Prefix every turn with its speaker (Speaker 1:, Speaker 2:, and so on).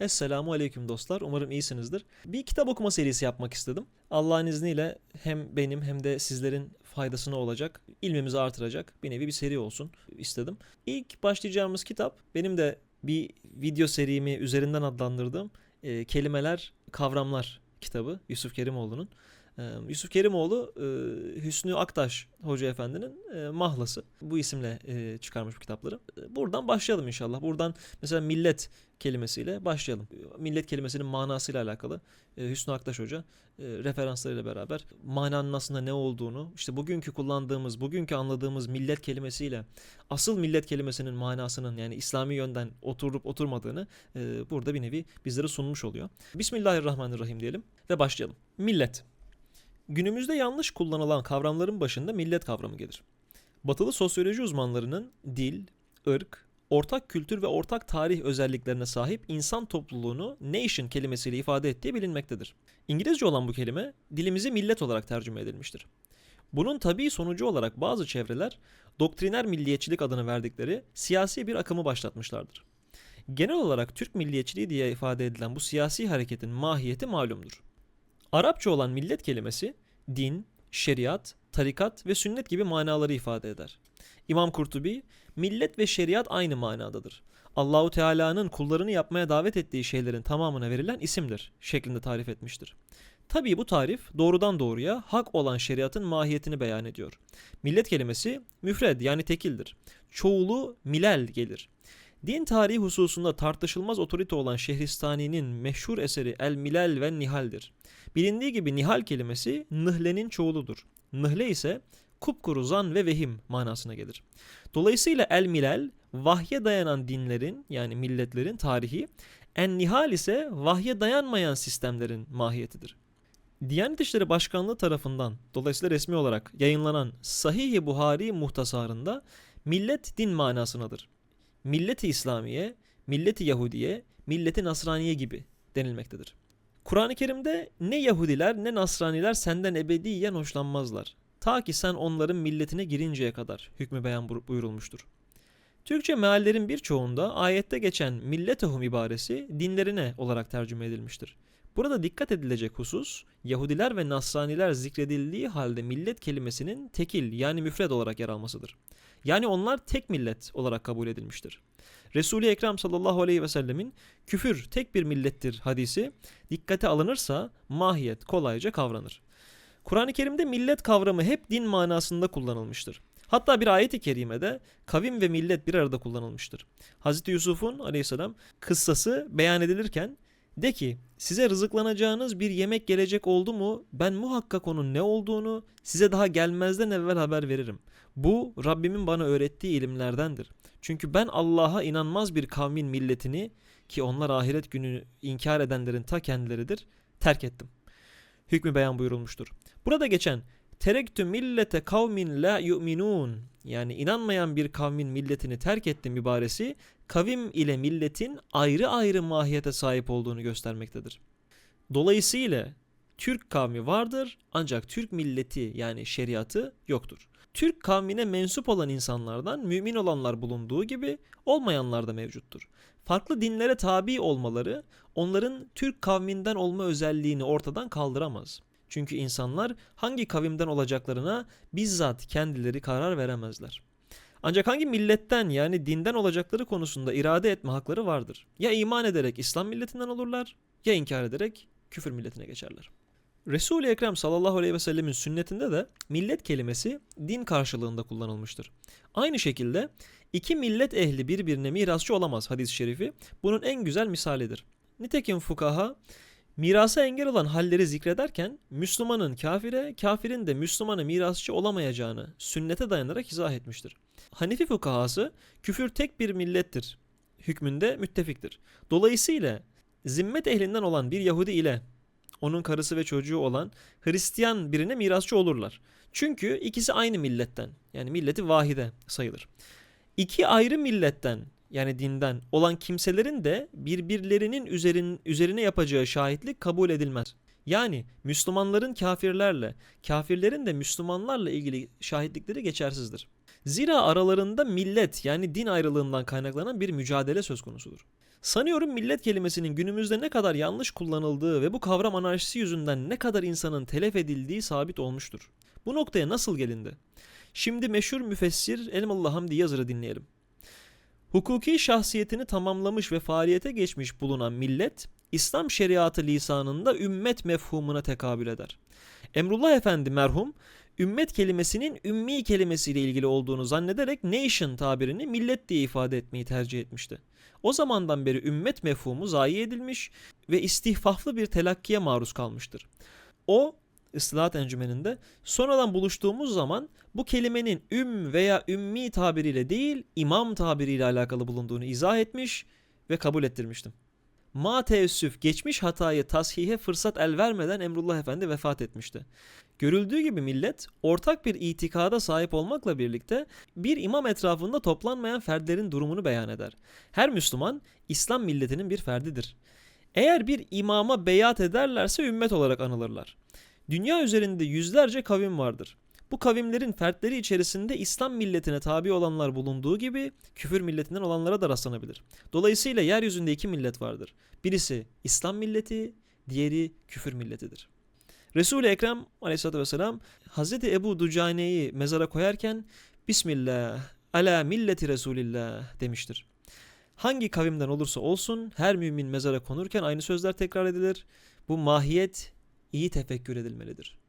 Speaker 1: Esselamu Aleyküm dostlar. Umarım iyisinizdir. Bir kitap okuma serisi yapmak istedim. Allah'ın izniyle hem benim hem de sizlerin faydasına olacak, ilmimizi artıracak bir nevi bir seri olsun istedim. İlk başlayacağımız kitap benim de bir video serimi üzerinden adlandırdığım e, Kelimeler, Kavramlar kitabı Yusuf Kerimoğlu'nun. E, Yusuf Kerimoğlu e, Hüsnü Aktaş Hoca Efendi'nin e, mahlası. Bu isimle e, çıkarmış bu kitapları. Buradan başlayalım inşallah. Buradan mesela millet kelimesiyle başlayalım. Millet kelimesinin manasıyla alakalı Hüsnü Aktaş Hoca referanslarıyla beraber mananın aslında ne olduğunu, işte bugünkü kullandığımız, bugünkü anladığımız millet kelimesiyle asıl millet kelimesinin manasının yani İslami yönden oturup oturmadığını burada bir nevi bizlere sunmuş oluyor. Bismillahirrahmanirrahim diyelim ve başlayalım. Millet. Günümüzde yanlış kullanılan kavramların başında millet kavramı gelir. Batılı sosyoloji uzmanlarının dil, ırk, ortak kültür ve ortak tarih özelliklerine sahip insan topluluğunu nation kelimesiyle ifade ettiği bilinmektedir. İngilizce olan bu kelime dilimize millet olarak tercüme edilmiştir. Bunun tabii sonucu olarak bazı çevreler doktriner milliyetçilik adını verdikleri siyasi bir akımı başlatmışlardır. Genel olarak Türk milliyetçiliği diye ifade edilen bu siyasi hareketin mahiyeti malumdur. Arapça olan millet kelimesi din, şeriat, tarikat ve sünnet gibi manaları ifade eder. İmam Kurtubi, millet ve şeriat aynı manadadır. Allahu Teala'nın kullarını yapmaya davet ettiği şeylerin tamamına verilen isimdir şeklinde tarif etmiştir. Tabii bu tarif doğrudan doğruya hak olan şeriatın mahiyetini beyan ediyor. Millet kelimesi müfred yani tekildir. Çoğulu milel gelir. Din tarihi hususunda tartışılmaz otorite olan Şehristani'nin meşhur eseri El Milal ve Nihal'dir. Bilindiği gibi Nihal kelimesi nıhlenin çoğuludur. Nıhle ise kupkuru zan ve vehim manasına gelir. Dolayısıyla El Milal vahye dayanan dinlerin yani milletlerin tarihi, En Nihal ise vahye dayanmayan sistemlerin mahiyetidir. Diyanet İşleri Başkanlığı tarafından dolayısıyla resmi olarak yayınlanan Sahih-i Buhari muhtasarında millet din manasınadır. Milleti İslamiye, milleti Yahudiye, milleti Nasraniye gibi denilmektedir. Kur'an-ı Kerim'de ne Yahudiler ne Nasraniler senden ebediyen hoşlanmazlar. Ta ki sen onların milletine girinceye kadar hükmü beyan buyurulmuştur. Türkçe meallerin birçoğunda ayette geçen milletehum ibaresi dinlerine olarak tercüme edilmiştir. Burada dikkat edilecek husus Yahudiler ve Nasraniler zikredildiği halde millet kelimesinin tekil yani müfred olarak yer almasıdır. Yani onlar tek millet olarak kabul edilmiştir. Resul-i Ekrem sallallahu aleyhi ve sellemin küfür tek bir millettir hadisi dikkate alınırsa mahiyet kolayca kavranır. Kur'an-ı Kerim'de millet kavramı hep din manasında kullanılmıştır. Hatta bir ayet-i kerimede kavim ve millet bir arada kullanılmıştır. Hz. Yusuf'un aleyhisselam kıssası beyan edilirken de ki size rızıklanacağınız bir yemek gelecek oldu mu ben muhakkak onun ne olduğunu size daha gelmezden evvel haber veririm. Bu Rabbimin bana öğrettiği ilimlerdendir. Çünkü ben Allah'a inanmaz bir kavmin milletini ki onlar ahiret günü inkar edenlerin ta kendileridir terk ettim. Hükmü beyan buyurulmuştur. Burada geçen terektü millete kavmin la yu'minun yani inanmayan bir kavmin milletini terk ettim ibaresi kavim ile milletin ayrı ayrı mahiyete sahip olduğunu göstermektedir. Dolayısıyla Türk kavmi vardır ancak Türk milleti yani şeriatı yoktur. Türk kavmine mensup olan insanlardan mümin olanlar bulunduğu gibi olmayanlar da mevcuttur. Farklı dinlere tabi olmaları onların Türk kavminden olma özelliğini ortadan kaldıramaz. Çünkü insanlar hangi kavimden olacaklarına bizzat kendileri karar veremezler. Ancak hangi milletten yani dinden olacakları konusunda irade etme hakları vardır. Ya iman ederek İslam milletinden olurlar ya inkar ederek küfür milletine geçerler. Resul-i Ekrem sallallahu aleyhi ve sellemin sünnetinde de millet kelimesi din karşılığında kullanılmıştır. Aynı şekilde iki millet ehli birbirine mirasçı olamaz hadis-i şerifi bunun en güzel misalidir. Nitekim fukaha mirasa engel olan halleri zikrederken Müslümanın kafire, kafirin de Müslümana mirasçı olamayacağını sünnete dayanarak izah etmiştir. Hanefi fukahası küfür tek bir millettir hükmünde müttefiktir. Dolayısıyla zimmet ehlinden olan bir Yahudi ile onun karısı ve çocuğu olan Hristiyan birine mirasçı olurlar. Çünkü ikisi aynı milletten yani milleti vahide sayılır. İki ayrı milletten yani dinden olan kimselerin de birbirlerinin üzerin, üzerine yapacağı şahitlik kabul edilmez. Yani Müslümanların kafirlerle, kafirlerin de Müslümanlarla ilgili şahitlikleri geçersizdir. Zira aralarında millet yani din ayrılığından kaynaklanan bir mücadele söz konusudur. Sanıyorum millet kelimesinin günümüzde ne kadar yanlış kullanıldığı ve bu kavram anarşisi yüzünden ne kadar insanın telef edildiği sabit olmuştur. Bu noktaya nasıl gelindi? Şimdi meşhur müfessir Elmalı Hamdi Yazır'ı dinleyelim. Hukuki şahsiyetini tamamlamış ve faaliyete geçmiş bulunan millet, İslam şeriatı lisanında ümmet mefhumuna tekabül eder. Emrullah Efendi merhum, ümmet kelimesinin ümmi kelimesiyle ilgili olduğunu zannederek nation tabirini millet diye ifade etmeyi tercih etmişti. O zamandan beri ümmet mefhumu zayi edilmiş ve istihfaflı bir telakkiye maruz kalmıştır. O, ıslahat encümeninde sonradan buluştuğumuz zaman bu kelimenin üm veya ümmi tabiriyle değil imam tabiriyle alakalı bulunduğunu izah etmiş ve kabul ettirmiştim. Ma teessüf geçmiş hatayı tashihe fırsat el vermeden Emrullah Efendi vefat etmişti. Görüldüğü gibi millet ortak bir itikada sahip olmakla birlikte bir imam etrafında toplanmayan fertlerin durumunu beyan eder. Her Müslüman İslam milletinin bir ferdidir. Eğer bir imama beyat ederlerse ümmet olarak anılırlar. Dünya üzerinde yüzlerce kavim vardır. Bu kavimlerin fertleri içerisinde İslam milletine tabi olanlar bulunduğu gibi küfür milletinden olanlara da rastlanabilir. Dolayısıyla yeryüzünde iki millet vardır. Birisi İslam milleti, diğeri küfür milletidir. Resul-i Ekrem aleyhissalatü vesselam Hazreti Ebu Ducane'yi mezara koyarken Bismillah ala milleti Resulillah demiştir. Hangi kavimden olursa olsun her mümin mezara konurken aynı sözler tekrar edilir. Bu mahiyet iyi tefekkür edilmelidir.